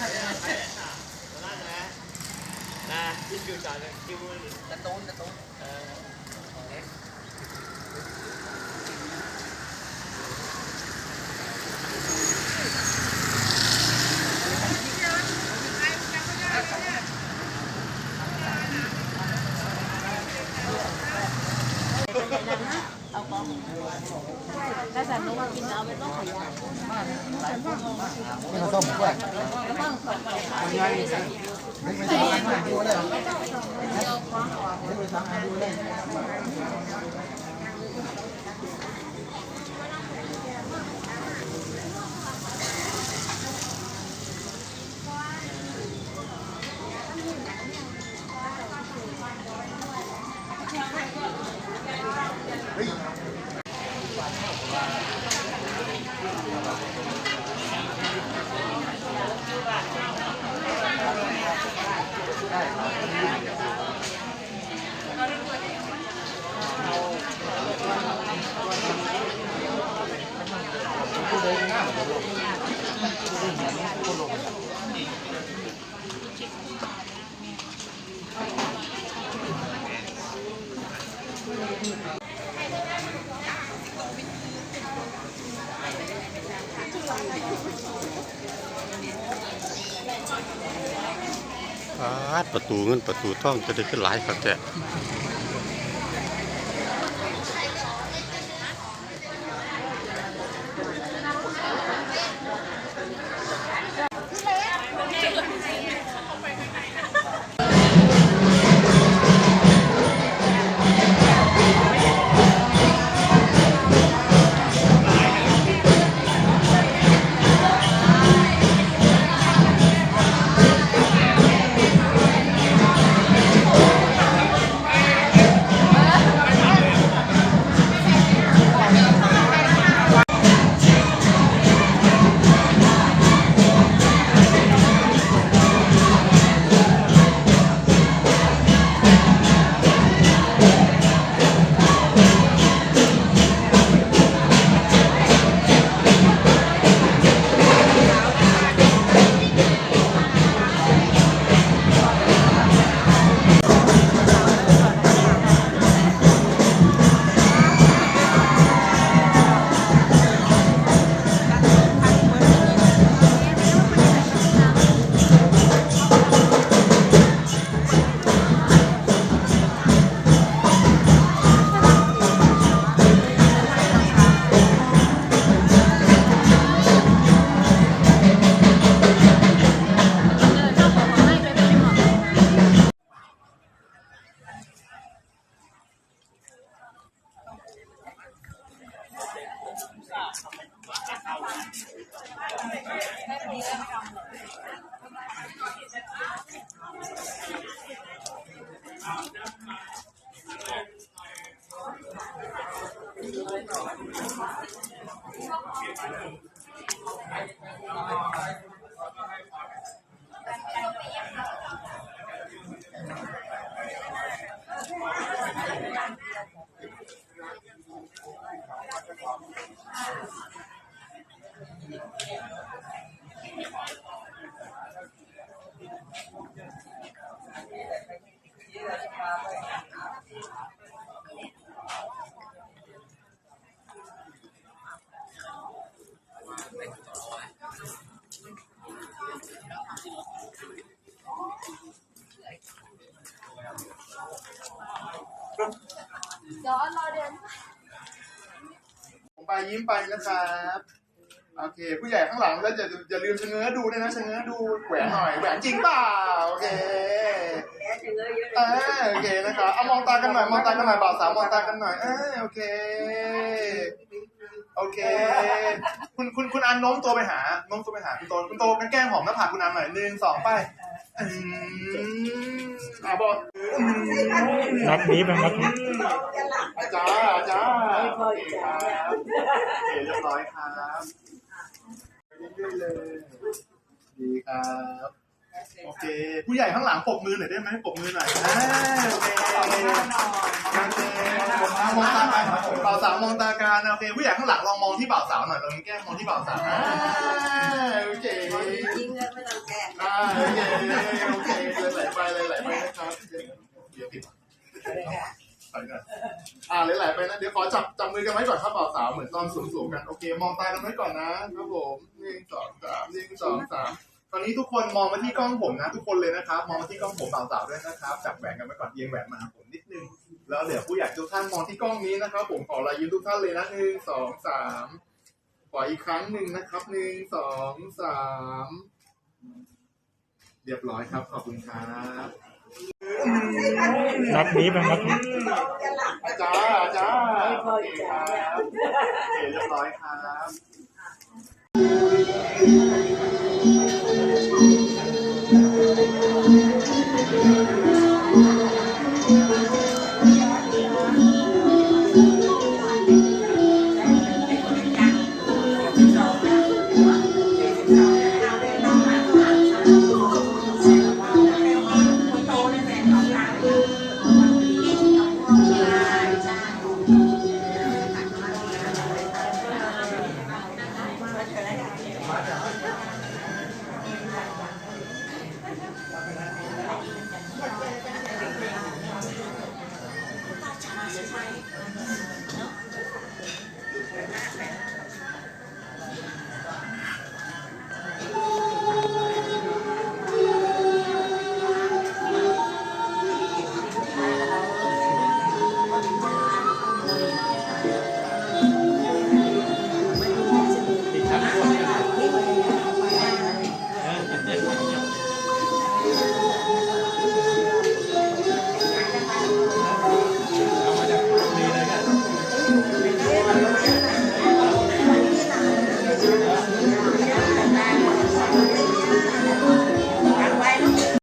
นะนะคิดอยู่ตอดเลยคิวกระตุ้นกระตุ้น ถ้าฉันรู้ว่ากินเอาไปต้องขยะนี่เขาต้มกล้วยไม่ใช่อาหารดูเลยไม่ใช่อาหารดูเลยปาด 何? ประตูเงินประตูทองจะได้ขึ้นหลายครับแก ผม ไปยิ้มไปนะครับโอเค ผู้ใหญ่ข้างหลังแล้วอย่าอย่าลืมชะเง้อดูด้วยนะชะเง้อดูแหวนหน่อยแหวนจริงเปล่าโอเคเออโอเคนะครับเอามองตากันหน่อยมองตากันหน่อยบ่าวสาวมองตากันหน่อยเออโอเค โอเค คุณคุณคุณอันโน้มตัวไปหาโน้มตัวไปหาคุณโตคุณโตเป็นแกล้งหอมหน้าผากคุณอันหน่อยหนึ่งสองไปอืมอะบอกอืมนัดนี้เป็นนัดนี้จ้าจ้าโอเคครับโอเคเรียบร้อยครับไปเรื่อยๆเลยดีครับ โอเค ผู้ใหญ่ข้างหลังปรบมือหน่อยได้ไหมปรบมือหน่อยอ่า องตากันโอเคผู้ใหญ่ข้างหลังลองมองที่บ่าวสาวหน่อยลองแก้มมองที่บ่าวสาวอ่าโอเคยิงเลยไม่ต้องแก้โอเคโอเคเลยไหลไปเลยไหลไปนะครับเดี๋ยวติดไปกันอ่าเลยไหลไปนะเดี๋ยวขอจับจับมือกันไว้ก่อนครับบ่าวสาวเหมือนตอนสูงๆกันโอเค มองตากันไว้ก่อนนะครับผมหนึ่งสองสามหนึ่งสองสามตอนนี้ทุกคนมองมาที่กล้องผมนะ ทุกคนเลยนะครับ มองมาที่กล้องผมบ่าวสาวด้วยนะครับจับแหวนกันไว้ก่อนเอียงแหวนมาหาผมนิดนึง แล้วเดี๋ยวผู้ใหญ่ทุกท่านมองที่กล้องนี้นะครับ ผมขอรายยิ้มทุกท่านเลยนะหนึ่งสองสามขออีกครั้งหนึ่งนะครับหนึ่งสองสามเรียบร้อยครับ ขอบคุณครับนัดนี้เป็นนัดนี้อาจารย์อาจารย์โอเคครับเรียบร้อยครับ Amen.